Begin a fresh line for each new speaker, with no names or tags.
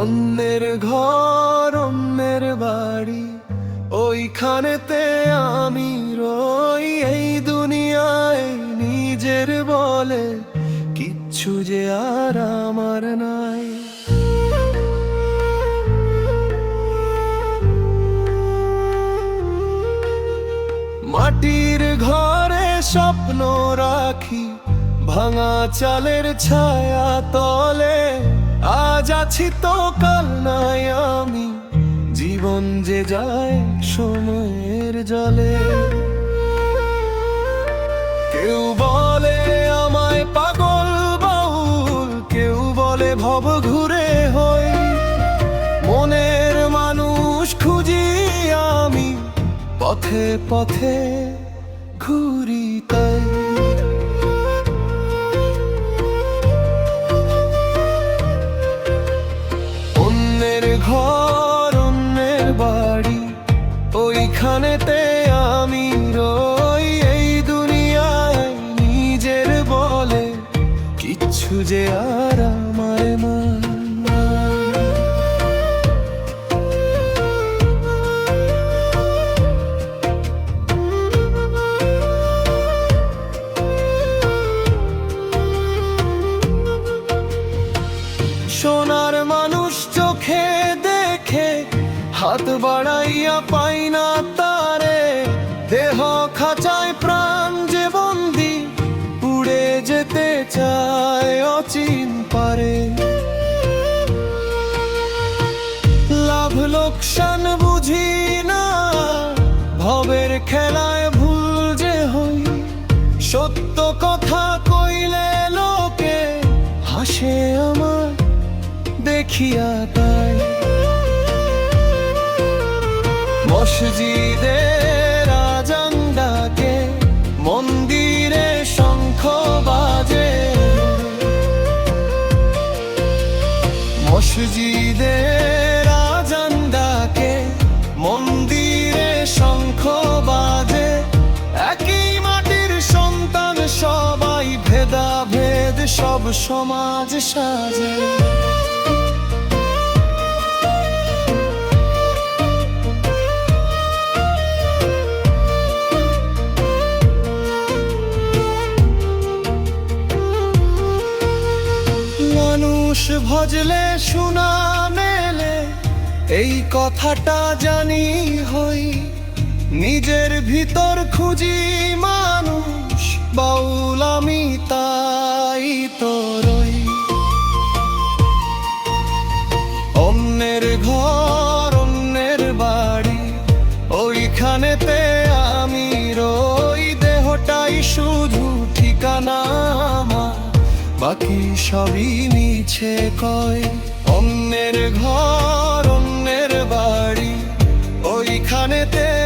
অন্যের ঘর, অন্যের বাড়ি, ওইখানেতে আমি রই। এই দুনিয়ায় নিজের বলে কিচ্ছু যে আর আমার নাই। মাটির ঘরে স্বপ্ন রাখি, ভাঙা চালের ছায়া তলে। আছি তো কাল নাই আমি। জীবন যে যায় সময়ের জলে। কেউ বলে আমায় পাগল বাউল, কেউ বলে ভব ঘুরে হই। মনের মানুষ খুঁজি আমি, পথে পথে ঘুরি তাই। ওইখানেতে আমি রই, এই দুনিয়ায় নিজের বলে কিচ্ছু যে আর আমার নাই। সোনার মানুষ চোখে দেখে হাত বাড়াইয়া পাই না লোকসান বুঝি না। ভবের খেলায় ভুল যে হই, সত্য কথা কইলে লোকে হাসে আমার দেখিয়া তাই। মসজিদের আজান ডাকে মন্দিরে শঙ্খ বাজে। সমাজ সাজে। মানুষ ভজলে শোনা মেলে এই কথাটা জানি হই। নিজের ভিতর খুঁজি মানুষ। বাউল আমি তাই তোরই। অন্যের ঘর, অন্যের বাড়ি, ওইখানেতে আমি রই। দেহটাই শুধু ঠিকানা আমার, বাকি সবই মিছে কয়। অন্যের ঘর, অন্যের বাড়ি, ওইখানেতে